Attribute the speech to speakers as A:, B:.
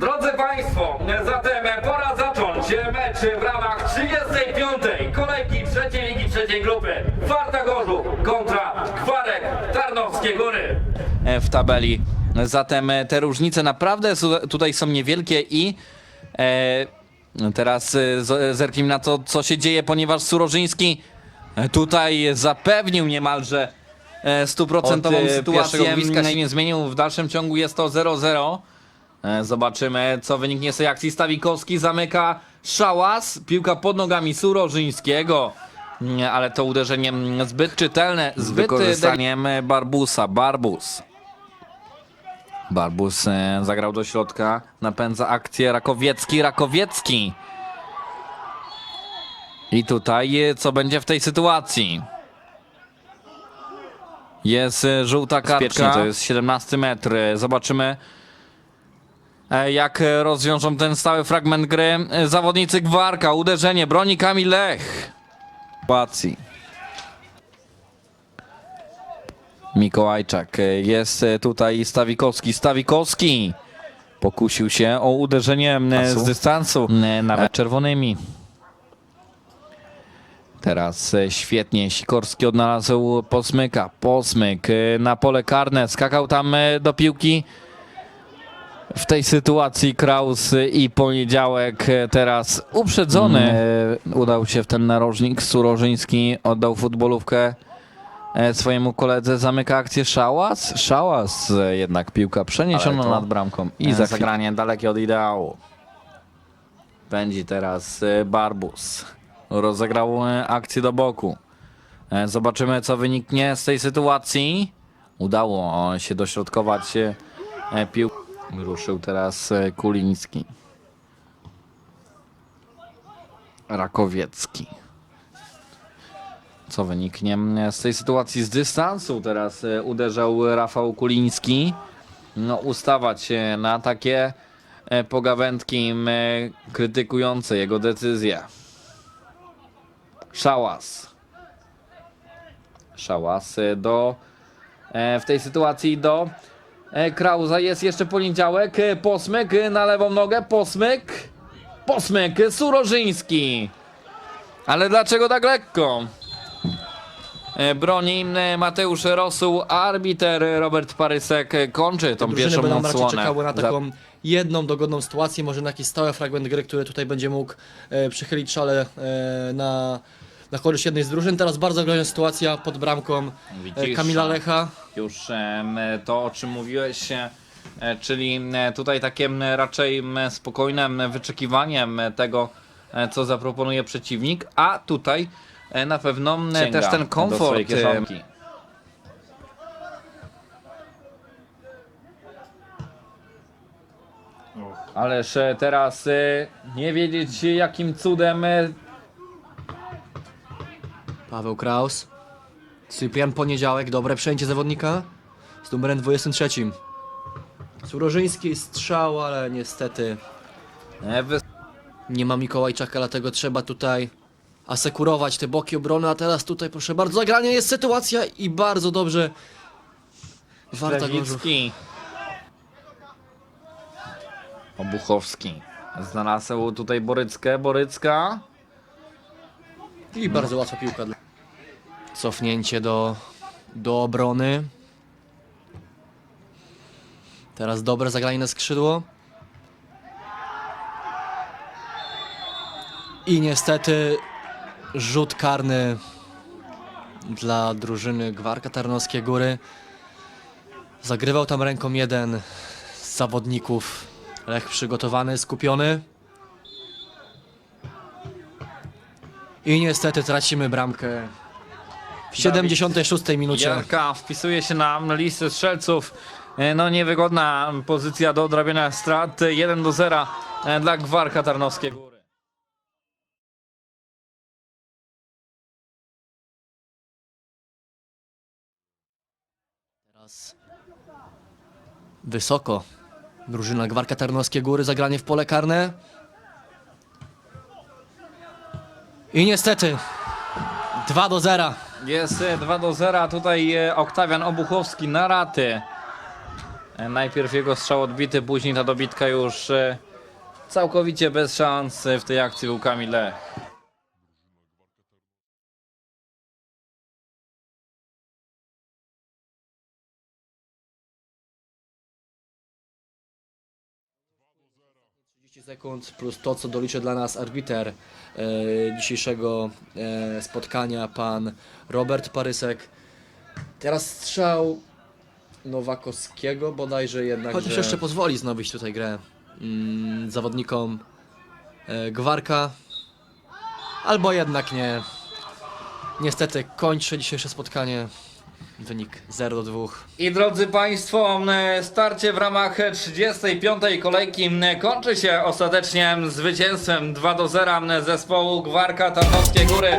A: Państwo, zatem pora zacząć mecz w ramach 35. kolejki trzeciej ligi trzeciej grupy. Warta Gorzów kontra Gwarek Tarnowskie Góry.
B: e, w tabeli. Zatem e, te różnice naprawdę tutaj są niewielkie i e, teraz e, zerknijmy na to, co się dzieje, ponieważ Surożyński tutaj zapewnił niemalże stuprocentową sytuację. nie zmienił. W dalszym ciągu jest to 0-0. E, Zobaczymy, co wyniknie z tej akcji. Stawikowski zamyka szałas. Piłka pod nogami Surożyńskiego. Nie, Ale to uderzenie mm, zbyt czytelne, zbyt wykorzystaniem e, Barbusa. Barbus. Barbus e, zagrał do środka, napędza akcję Rakowiecki, Rakowiecki. I tutaj co będzie w tej sytuacji? Jest żółta kartka,
C: to
B: jest 17 metr. Zobaczymy jak e, rozwiążą ten stały fragment gry. E, Zawodnicy Gwarka, uderzenie, broni Kamil Lech. Sytuacji. Mikołajczak. e, Jest tutaj Stawikowski. Stawikowski pokusił się o uderzenie z dystansu, nawet czerwonymi. Teraz świetnie Sikorski odnalazł Posmyka. Posmyk na pole karne, skakał tam do piłki. W tej sytuacji Kraus i Poniedziałek e, teraz uprzedzony. E, Udał się w ten narożnik. Surożyński oddał futbolówkę e, swojemu koledze. Zamyka akcję Szałas. Szałas jednak piłka przeniesiona nad bramką. I za
C: zagranie
B: dalekie od ideału. Pędzi teraz Barbus. Rozegrał akcję do boku. Zobaczymy, co wyniknie z tej sytuacji. Udało się dośrodkować piłkę. Ruszył teraz e, Kuliński. Rakowiecki. Co wyniknie e, z tej sytuacji z dystansu? Teraz e, uderzał Rafał Kuliński. No, ustawać na takie pogawędki krytykujące jego decyzję. Szałas. Szałas do w tej sytuacji do Krauza jest jeszcze poniedziałek. e, Posmyk e, na lewą nogę. Posmyk. Posmyk. e, Surożyński. Ale dlaczego tak lekko? E, Broni e, Mateusz Rosuł, arbiter Robert Parysek e, kończy tą pierwszą
D: będą raczej
B: odsłonę.
D: czekały na taką jedną dogodną sytuację, może na jakiś stały fragment gry, który tutaj będzie mógł e, przychylić szale e, na, na korzyść jednej z drużyn. Teraz bardzo groźna sytuacja pod bramką e,
B: Widzisz,
D: Kamila Lecha.
B: Już to, o czym mówiłeś, e, e, czyli m, tutaj takie raczej spokojne wyczekiwanie tego, e, co zaproponuje przeciwnik, a tutaj e, na pewno m,
C: Sięga
B: też ten komfort. e, Ależ e, teraz e, nie wiedzieć jakim cudem e,
D: Paweł Kraus. Cyprian Poniedziałek, dobre przejęcie zawodnika z numerem 23. Surożyński strzał, ale niestety nie ma Mikołajczaka, dlatego trzeba tutaj asekurować te boki obrony, a teraz tutaj proszę bardzo, zagranie jest sytuacja i bardzo dobrze Warta Gorzów.
B: Lewicki. Obuchowski. Znalazł tutaj Boryckę. Borycka.
D: I bardzo łatwa piłka. dla- Cofnięcie do, do obrony. Teraz dobre zagranie na skrzydło. I niestety rzut karny dla drużyny Gwarka Tarnowskie Góry. Zagrywał tam ręką jeden z zawodników. Lech przygotowany, skupiony. I niestety tracimy bramkę w 76 minucie.
B: Jarka wpisuje się na listę strzelców. E, No niewygodna pozycja do odrabiania strat. 1 do 0 e, dla Gwarka Tarnowskie Góry.
D: Teraz wysoko. Drużyna Gwarka Tarnowskie Góry, zagranie w pole karne. I niestety 2 do 0.
B: Jest e, 2 do 0. Tutaj e, Oktawian Obuchowski na raty. E, Najpierw jego strzał odbity, później ta dobitka już e, całkowicie bez szans w tej akcji był Kamil Lech.
D: Sekund plus to, co doliczy dla nas arbiter e, dzisiejszego e, spotkania, pan Robert Parysek. Teraz strzał Nowakowskiego bodajże jednak. Chociaż jeszcze pozwoli znowić tutaj grę mm, zawodnikom e, Gwarka. Albo jednak nie. Niestety kończy dzisiejsze spotkanie. Wynik 0 do 2.
B: I drodzy Państwo, starcie w ramach 35. kolejki kończy się ostatecznie zwycięstwem 2 do 0 zespołu Gwarka Tarnowskie Góry.